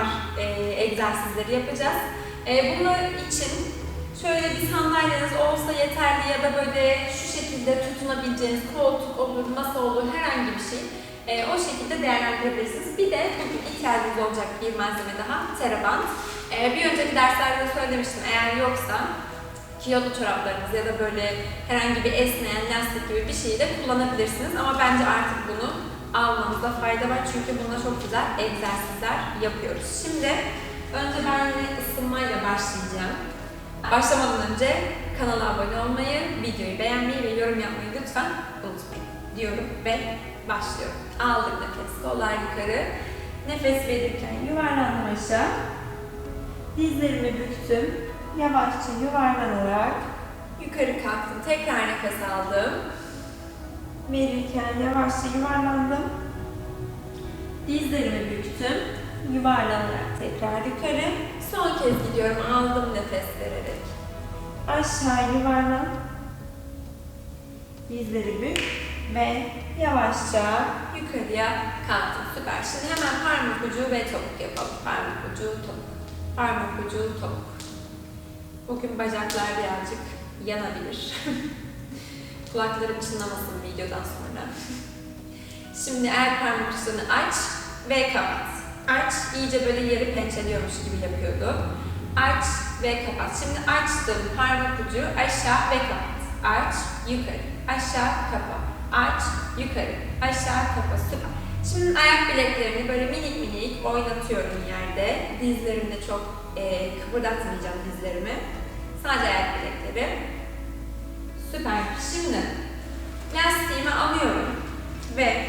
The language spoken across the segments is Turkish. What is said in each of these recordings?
butibar e, egzersizleri yapacağız. E, bunlar için şöyle bir sandalyeniz olsa yeterli ya da böyle şu şekilde tutunabileceğiniz koltuk olur, masa olur herhangi bir şey e, o şekilde değerlendirebilirsiniz. Bir de bugün ihtiyacınız olacak bir malzeme daha, teraband. E, bir önceki derslerde söylemiştim eğer yoksa kilolu çoraplarınız ya da böyle herhangi bir esneyen lastik gibi bir şeyi de kullanabilirsiniz. Ama bence artık bunu almanızda fayda var çünkü bununla çok güzel egzersizler yapıyoruz. Şimdi önce ben yine ısınmayla başlayacağım. Başlamadan önce kanala abone olmayı, videoyu beğenmeyi ve yorum yapmayı lütfen unutmayın diyorum ve başlıyorum. Aldım nefes, kollar yukarı. Nefes verirken yuvarlandım aşağı. Dizlerimi büktüm. Yavaşça yuvarlanarak yukarı kalktım. Tekrar nefes aldım. Verirken yavaşça yuvarlandım. Dizlerimi büktüm. Yuvarlanarak tekrar yukarı. Son kez gidiyorum. Aldım nefes vererek. Aşağı yuvarlan. Dizleri bük ve yavaşça yukarıya kalktım. Süper. Şimdi hemen parmak ucu ve topuk yapalım. Parmak ucu, topuk. Parmak ucu, topuk. Bugün bacaklar birazcık yanabilir. Kulaklarım çınlamasın videodan sonra. Şimdi el parmak uçlarını aç ve kapat. Aç, iyice böyle yeri pençeliyormuş gibi yapıyordu. Aç ve kapat. Şimdi açtım parmak ucu aşağı ve kapat. Aç, yukarı, aşağı, kapat. Aç, yukarı, aşağı, kapat. Süper. Şimdi ayak bileklerini böyle minik minik oynatıyorum yerde. Dizlerimde çok e, kıpırdatmayacağım dizlerimi. Sadece ayak bilekleri. Süper. Şimdi lastiğimi alıyorum ve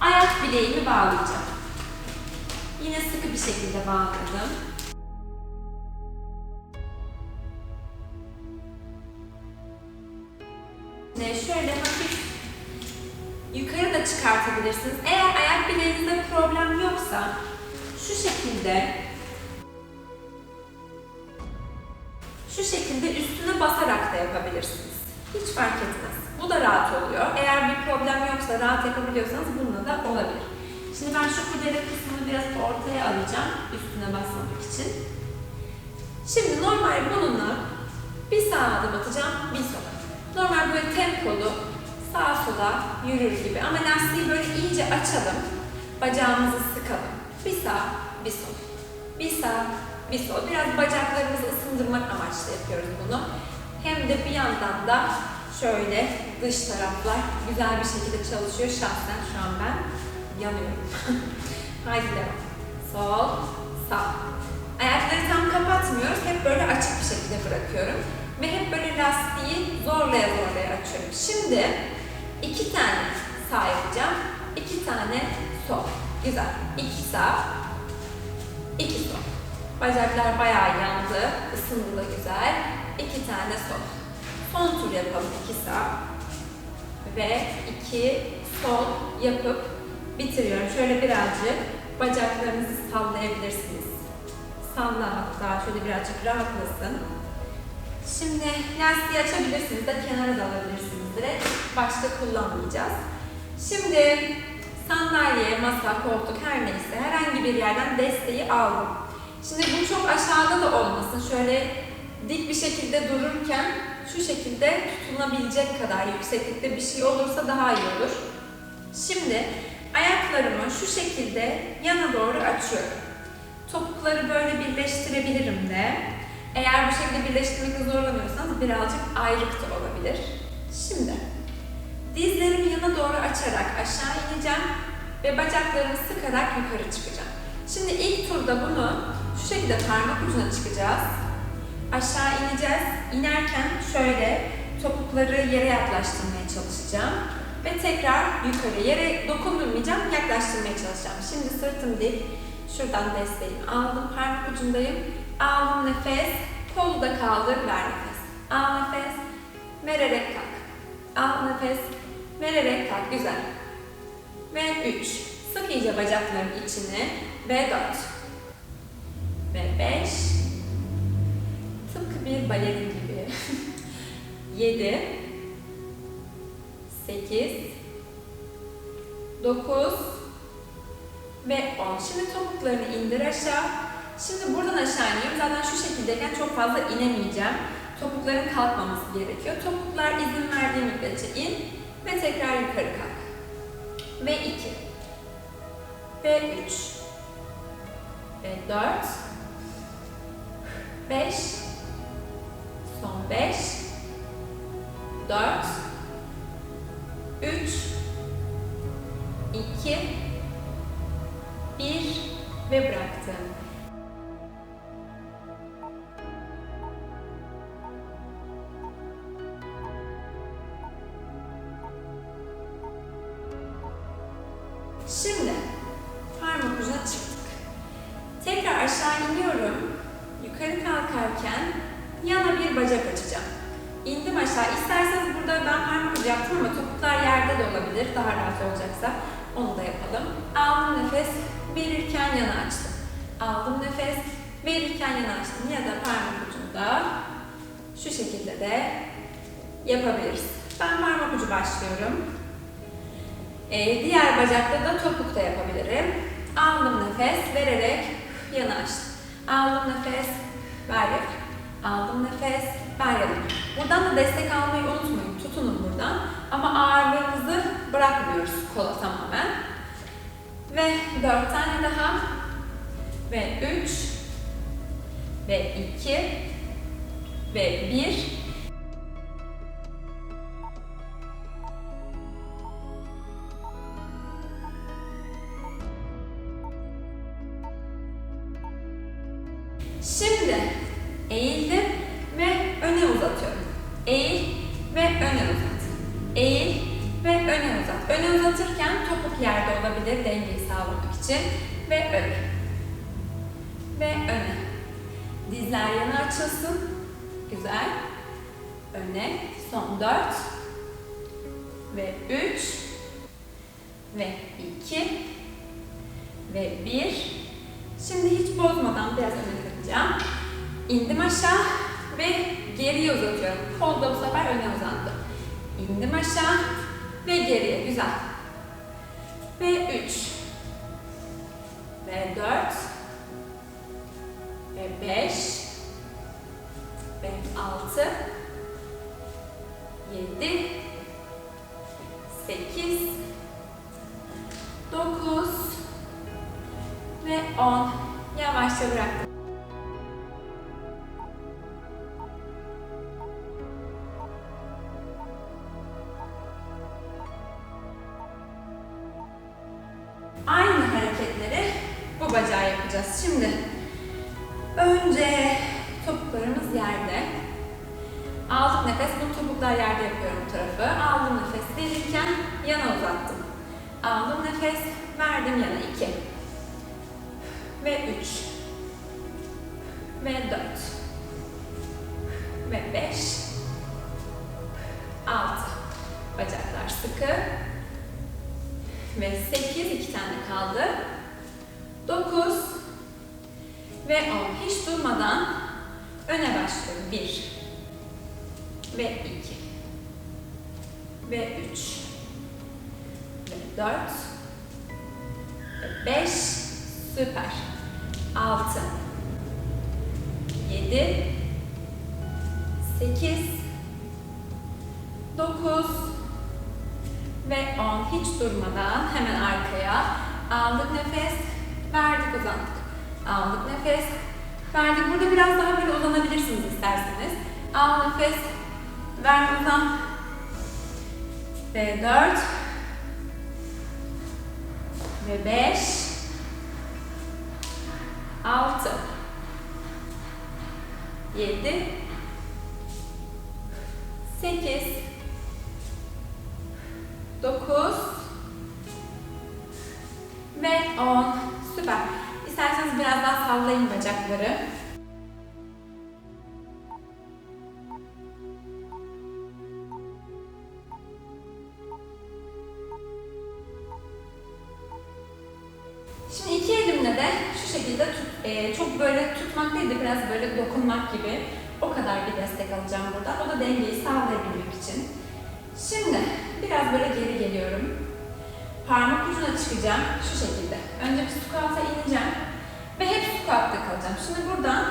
ayak bileğimi bağlayacağım. Yine sıkı bir şekilde bağladım. Ve şöyle hafif yukarı da çıkartabilirsiniz. Eğer ayak bileğinizde problem yoksa şu şekilde şu şekilde üstüne basarak da yapabilirsiniz. Hiç fark etmez. Bu da rahat oluyor. Eğer bir problem yoksa rahat yapabiliyorsanız bununla da olabilir. Şimdi ben şu kurdele kısmını biraz ortaya alacağım üstüne basmamak için. Şimdi normal bununla bir sağa adım atacağım, bir sola. Normal böyle tempolu sağa sola yürür gibi ama lastiği böyle iyice açalım. Bacağımızı sıkalım. Bir sağ, bir sol. Bir sağ, bir sol. Biraz bacaklarımızı ısındırmak amaçlı yapıyoruz bunu. Hem de bir yandan da şöyle dış taraflar güzel bir şekilde çalışıyor. Şahsen şu an ben yanıyorum. Haydi devam. Sol, sağ. Ayakları tam kapatmıyoruz. Hep böyle açık bir şekilde bırakıyorum. Ve hep böyle lastiği zorlaya zorlaya açıyorum. Şimdi iki tane sağ yapacağım. iki tane sol. Güzel. İki sağ, iki sol. Bacaklar bayağı yandı. Isındı da güzel. İki tane sol. Son tur yapalım. iki sağ ve iki sol yapıp bitiriyorum. Şöyle birazcık bacaklarınızı sallayabilirsiniz. Salla hatta şöyle birazcık rahatlasın. Şimdi lastiği açabilirsiniz de kenara da alabilirsiniz direkt. Başta kullanmayacağız. Şimdi sandalye, masa, koltuk her neyse herhangi bir yerden desteği aldım. Şimdi bu çok aşağıda da olmasın. Şöyle dik bir şekilde dururken şu şekilde tutunabilecek kadar yükseklikte bir şey olursa daha iyi olur. Şimdi ayaklarımı şu şekilde yana doğru açıyorum. Topukları böyle birleştirebilirim de. Eğer bu şekilde birleştirmekte zorlanıyorsanız birazcık ayrık da olabilir. Şimdi dizlerimi yana doğru açarak aşağı ineceğim ve bacaklarımı sıkarak yukarı çıkacağım. Şimdi ilk turda bunu şu şekilde parmak ucuna çıkacağız. Aşağı ineceğiz. İnerken şöyle topukları yere yaklaştırmaya çalışacağım. Ve tekrar yukarı yere dokundurmayacağım, yaklaştırmaya çalışacağım. Şimdi sırtım dik. Şuradan desteğimi aldım, parmak ucundayım. Aldım nefes, kolu da kaldır, ver nefes. Al nefes, vererek kalk. Al nefes, vererek kalk. Güzel. Ve 3. Sık iyice bacakların içini. Ve 4. Ve 5. Bir balerin gibi. 7. 8. 9. ve 10. Şimdi topuklarını indir aşağı. Şimdi buradan aşağı iniyorum. Zaten şu şekildeyken çok fazla inemeyeceğim. Topukların kalkmaması gerekiyor. Topuklar izin verdiği müddetçe in ve tekrar yukarı kalk. Ve 2. Ve 3. Ve 4. 5. Son 5. 4. 3. 2. 1 ve bıraktım. Verirken yana açtım. Aldım nefes, verirken yana açtım. Ya da parmak ucunda şu şekilde de yapabiliriz. Ben parmak ucu başlıyorum. Ee, diğer bacakta da topuk da yapabilirim. Aldım nefes, vererek yana açtım. Aldım nefes, vererek. Aldım nefes, vererek. Buradan da destek almayı unutmayın. Tutunun buradan. Ama ağırlığımızı bırakmıyoruz kola tamamen. Ve dört tane daha. Ve üç. Ve iki. Ve bir. İçin ve öne. Ve öne. Dizler yana açılsın. Güzel. Öne. Son dört. Ve üç. Ve iki. Ve bir. Şimdi hiç bozmadan biraz öne kıracağım. İndim aşağı ve geriye uzatıyorum. Kol da bu sefer öne uzandı. İndim aşağı ve geriye. Güzel. Ve 3 bu bacağı yapacağız. Şimdi önce topuklarımız yerde. Aldık nefes, bu topuklar yerde yapıyorum bu tarafı. Aldım nefes. Verirken yana uzattım. Aldım nefes, verdim yana. 2 ve 3 ve 4 ve 5 6 bacaklar sıkı. Ve 8 iki tane kaldı ve 10 hiç durmadan öne başlıyorum. 1 ve 2 ve 3 ve 4 ve 5 süper. 6 7 8 9 ve 10 hiç durmadan hemen arkaya aldık nefes. Verdik uzandık aldık nefes. Verdik. Burada biraz daha böyle uzanabilirsiniz isterseniz. Al nefes. Ver uzan ve 4 ve 5 6 7 8 9 ve 10 süper. İsterseniz biraz daha sallayın bacakları. Şu şekilde. Önce bir squat'a ineceğim ve hep squat'ta kalacağım. Şimdi buradan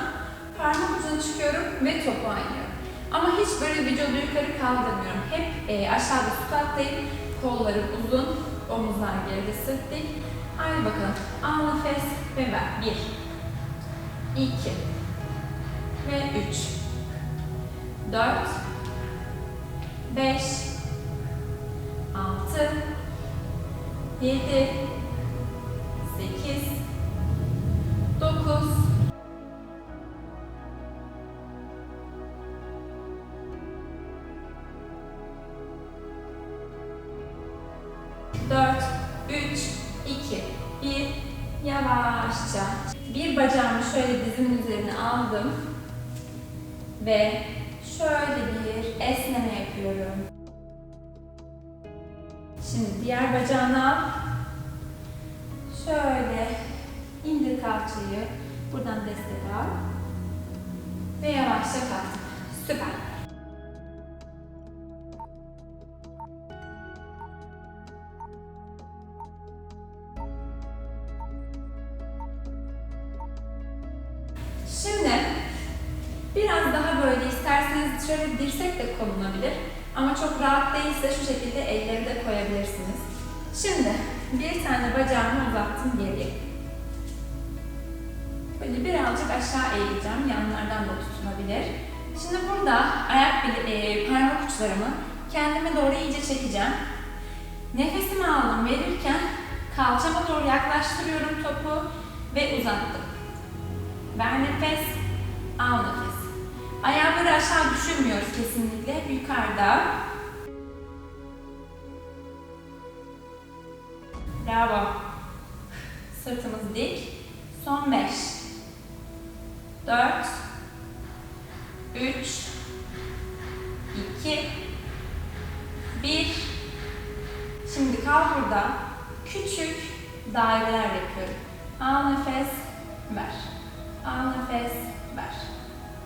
parmak ucuna çıkıyorum ve topuğa iniyorum. Ama hiç böyle vücudu yukarı kaldırmıyorum. Hep e, aşağıda squat'tayım. Kollarım uzun, omuzlar geride, sırt dik. Haydi bakalım. Al nefes ve ver. Bir, iki ve üç, dört, beş, altı, yedi, sekiz, dokuz, dört, üç, iki, bir, yavaşça. Bir bacağımı şöyle dizimin üzerine aldım. Ve kalçayı. Buradan destek al. Ve yavaşça kalk. Süper. Şimdi biraz daha böyle isterseniz şöyle dirsek de konulabilir. Ama çok rahat değilse şu şekilde elleri de koyabilirsiniz. Şimdi bir tane bacağımı uzattım geriye. Böyle birazcık aşağı eğileceğim. Yanlardan da tutunabilir. Şimdi burada ayak e, parmak uçlarımı kendime doğru iyice çekeceğim. Nefesimi aldım verirken kalçama doğru yaklaştırıyorum topu ve uzattım. Ver nefes, al nefes. Ayakları aşağı düşürmüyoruz kesinlikle. Yukarıda. Bravo. Sırtımız dik. Son 5. 4 3 2 1 Şimdi kal burada. Küçük daireler yapıyorum. Al nefes, ver. Al nefes, ver.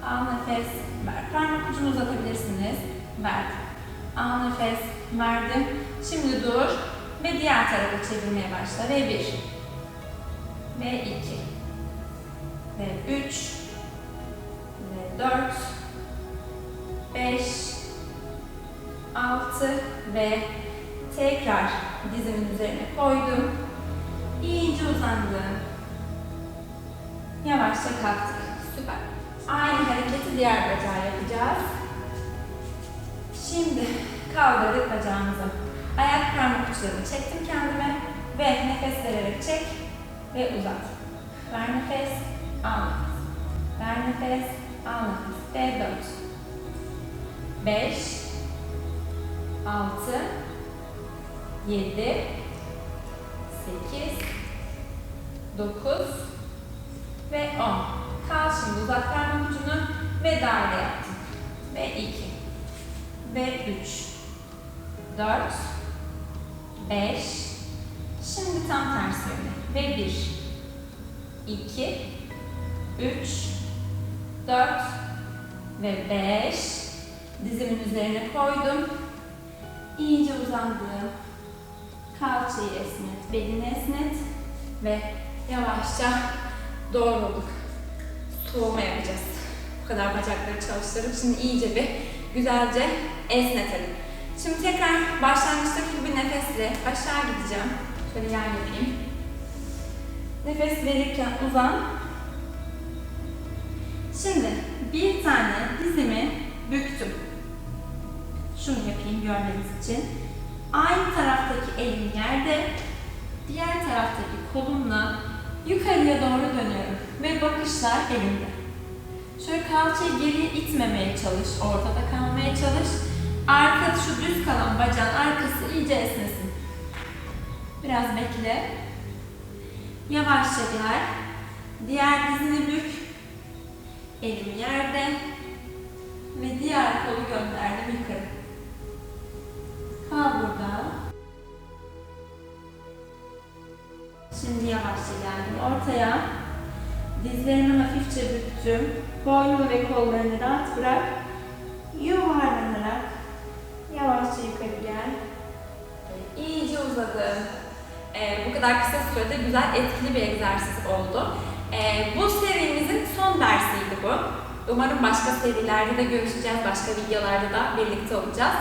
Al nefes, ver. Parmak ucunu uzatabilirsiniz. Verdim. Al nefes, verdim. Şimdi dur ve diğer tarafa çevirmeye başla. Ve bir. Ve iki. Ve üç. Ve dört. Beş. Altı. Ve tekrar dizimin üzerine koydum. İyice uzandım. Yavaşça kalktık. Süper. Aynı hareketi diğer bacağa yapacağız. Şimdi kaldırdık bacağımızı. Ayak parmak uçlarını çektim kendime ve nefes vererek çek ve uzat. Ver nefes, al nefes. Ver nefes, Ve dört. Beş. Altı. Yedi. Sekiz. Dokuz. Ve on. Kal şimdi parmak ucunu ve daire yaptım. Ve iki. Ve üç. Dört. Beş. Şimdi tam tersi yöne. Ve bir. iki, Üç. Dört. Ve beş. Dizimin üzerine koydum. İyice uzandım. Kalçayı esnet, belini esnet ve yavaşça doğruluk. Soğuma yapacağız. Bu kadar bacakları çalıştırıp şimdi iyice bir güzelce esnetelim. Şimdi tekrar başlangıçtaki gibi nefesle aşağı gideceğim. Şöyle yan yapayım. Nefes verirken uzan. Şimdi bir tane dizimi büktüm. Şunu yapayım görmeniz için. Aynı taraftaki elim yerde, diğer taraftaki kolumla yukarıya doğru dönüyorum ve bakışlar elimde. Şöyle kalçayı geriye itmemeye çalış, ortada kalmaya çalış. Arka şu düz kalan bacağın arkası iyice esnesin. Biraz bekle. Yavaşça gel. Diğer dizini bük. Elim yerde. Ve diğer kolu gönderdim yukarı. Kal burada. Şimdi yavaşça geldim ortaya. Dizlerimi hafifçe büktüm. Boynumu ve kollarını rahat bırak. Yuvarlanarak yavaşça yukarı gel. İyice uzadım. Ee, bu kadar kısa sürede güzel, etkili bir egzersiz oldu. Ee, bu serimizin son dersiydi bu. Umarım başka serilerde de görüşeceğiz, başka videolarda da birlikte olacağız.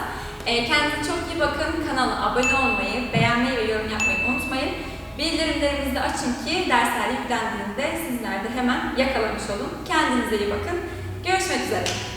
Ee, kendinize çok iyi bakın, kanala abone olmayı, beğenmeyi ve yorum yapmayı unutmayın. Bildirimlerinizi de açın ki dersler yüklendiğinde sizler de hemen yakalamış olun. Kendinize iyi bakın. Görüşmek üzere.